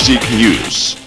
Music News.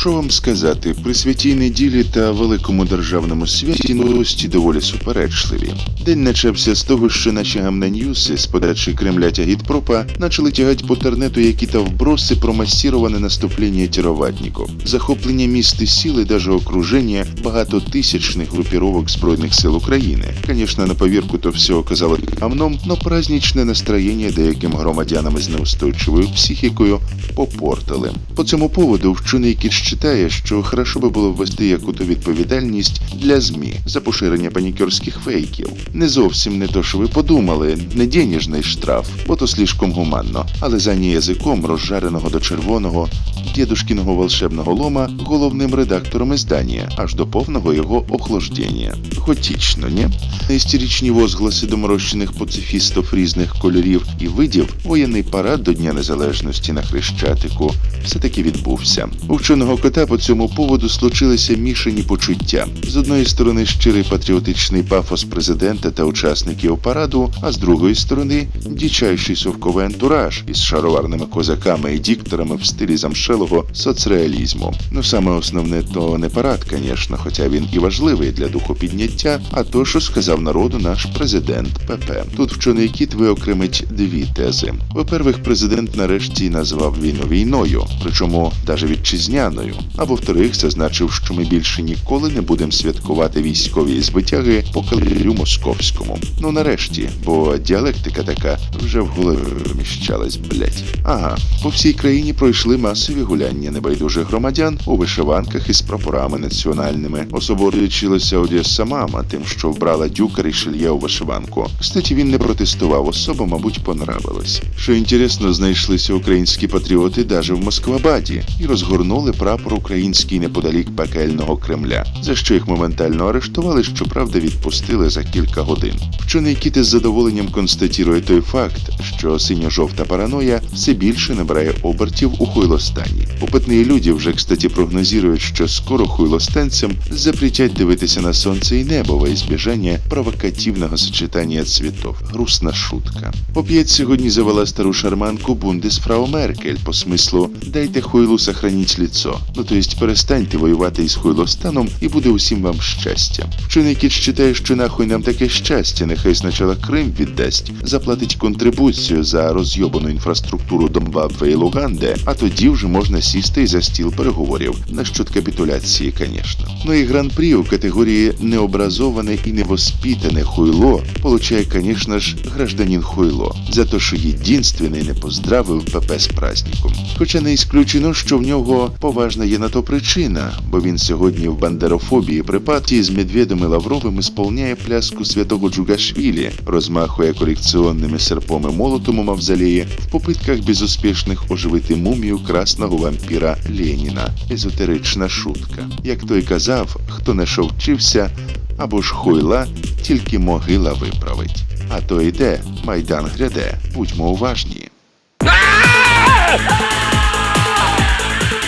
Що вам сказати, при святій неділі та великому державному святі новості доволі суперечливі. День почався з того, що наші гамнаньюси з подачі Кремля тягітпропа почали тягати по тернету які-то вброси про масіроване наступлення тіроватників, захоплення міст і сіл і даже окруження багатотисячних групіровок Збройних сил України. Звісно, на повірку то все оказалось гамном, но праздничне настроєння деяким громадянам із неустойчивою психікою попортили. По цьому поводу вчений кіт читає, що хорошо би було ввести яку-то відповідальність для ЗМІ за поширення панікерських фейків. Не зовсім не то, що ви подумали, не денежний штраф, бо то слишком гуманно, але за ні язиком розжареного до червоного дідушкіного волшебного лома головним редактором издання, аж до повного його охлаждення. Готічно, ні? Істеричні возгласи доморощених пацифістів різних кольорів і видів, воєнний парад до Дня Незалежності на Хрещатику все-таки відбувся. У вченого кота по цьому поводу случилися мішані почуття. З одної сторони щирий патріотичний пафос президента та учасників параду, а з другої сторони дічайший совковий антураж із шароварними козаками і дікторами в стилі замшелого соцреалізму. Ну саме основне то не парад, звісно, хоча він і важливий для духопідняття, а то, що сказав народу наш президент ПП. Тут вчений кіт виокремить дві тези. По-перше, президент нарешті назвав війну війною, причому навіть вітчизняною. А во-вторых, зазначив, що ми більше ніколи не будемо святкувати військові збитяги по календарю московському. Ну нарешті, бо діалектика така вже в голові вміщалась, блять. Ага, по всій країні пройшли масові гуляння небайдужих громадян у вишиванках із прапорами національними. Особливо лічилася Одеса мама тим, що вбрала дюка Рішельє у вишиванку. Кстати, він не протестував, особа, мабуть, понравилось. Що інтересно, знайшлися українські патріоти даже в Москвабаді і розгорнули прапор український неподалік пекельного Кремля, за що їх моментально арештували, щоправда, відпустили за кілька годин. Вчений кіти з задоволенням констатірує той факт, що синьо-жовта параноя все більше набирає обертів у хуйлостані. Опитні люди вже, кстати, прогнозують, що скоро хуйлостанцям запретять дивитися на сонце і небо во избежание провокативного сочетания цветов. Грустна шутка. Оп'ять сьогодні завела стару шарманку Бундесфрау Меркель по смислу «дайте хуйлу сохранить лицо». Ну то есть перестаньте воювати із хуйлостаном і буде усім вам щастя. Вчений кіт считає, що нахуй нам таке щастя, нехай спочатку Крим віддасть, заплатить контрибуцію за розйобану інфраструктуру Донбабве і Луганде, а тоді вже можна сісти за стіл переговорів насчет капітуляції, звісно. Ну і гран-прі у категорії необразоване і невоспитане хуйло получає, звісно ж, гражданин хуйло за те, що єдинственний не поздравив ПП з праздником. Хоча не ісключено, що в нього поважна є на то причина, бо він сьогодні в бандерофобії при партії з Медведом і Лавровим ісполняє пляску святого Джугашвілі, розмахує колекціонними серпом і молотом у мавзолеї в попитках безуспішних оживити мумію красного вампіра Леніна. Езотерична шутка. Як той казав, хто не шовчився, або ж хуйла, тільки могила виправить. А то йде, майдан гряде, будьмо уважні.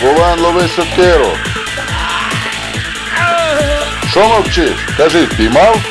Вован, лови сокиру. Що мовчиш? Кажи, впіймав?